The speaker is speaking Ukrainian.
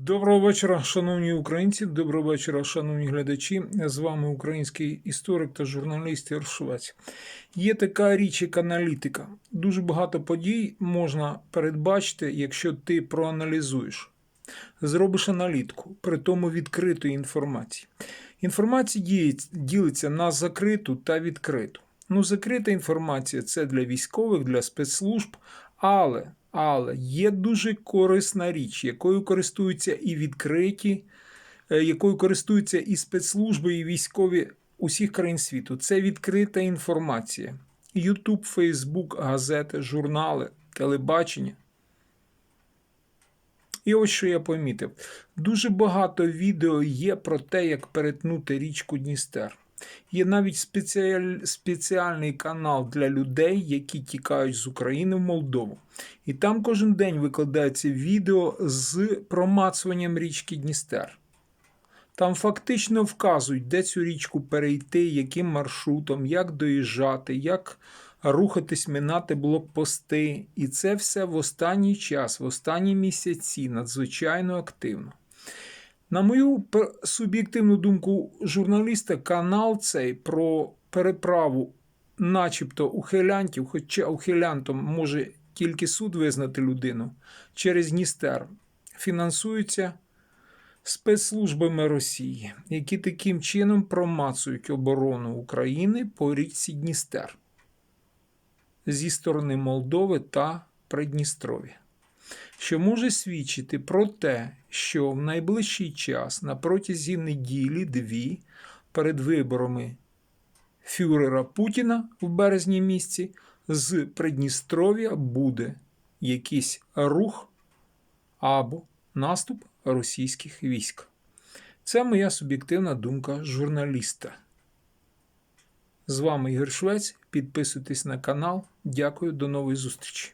Доброго вечора, шановні українці. Доброго вечора, шановні глядачі. З вами український історик та журналіст Ігор Є така річ, як аналітика. Дуже багато подій можна передбачити, якщо ти проаналізуєш. Зробиш аналітику, при тому відкритої інформації. Інформація ділиться на закриту та відкриту. Ну, закрита інформація це для військових, для спецслужб, але, але є дуже корисна річ, якою користуються і відкриті, е, якою користуються і спецслужби, і військові усіх країн світу. Це відкрита інформація. Ютуб, Фейсбук, газети, журнали, телебачення. І ось що я помітив: дуже багато відео є про те, як перетнути річку Дністер. Є навіть спеціаль... спеціальний канал для людей, які тікають з України в Молдову. І там кожен день викладається відео з промацуванням річки Дністер. Там фактично вказують, де цю річку перейти, яким маршрутом, як доїжджати, як рухатись, минати блокпости. І це все в останній час, в останні місяці надзвичайно активно. На мою суб'єктивну думку журналіста, канал цей про переправу, начебто ухилянтів, хоча ухилянтом може тільки суд визнати людину через Дністер, фінансується спецслужбами Росії, які таким чином промацують оборону України по річці Дністер зі сторони Молдови та Придністров'я що може свідчити про те, що в найближчий час на протязі неділі дві перед виборами фюрера Путіна в березні місці з Придністров'я буде якийсь рух або наступ російських військ. Це моя суб'єктивна думка журналіста. З вами Ігор Швець. Підписуйтесь на канал. Дякую, до нової зустрічі.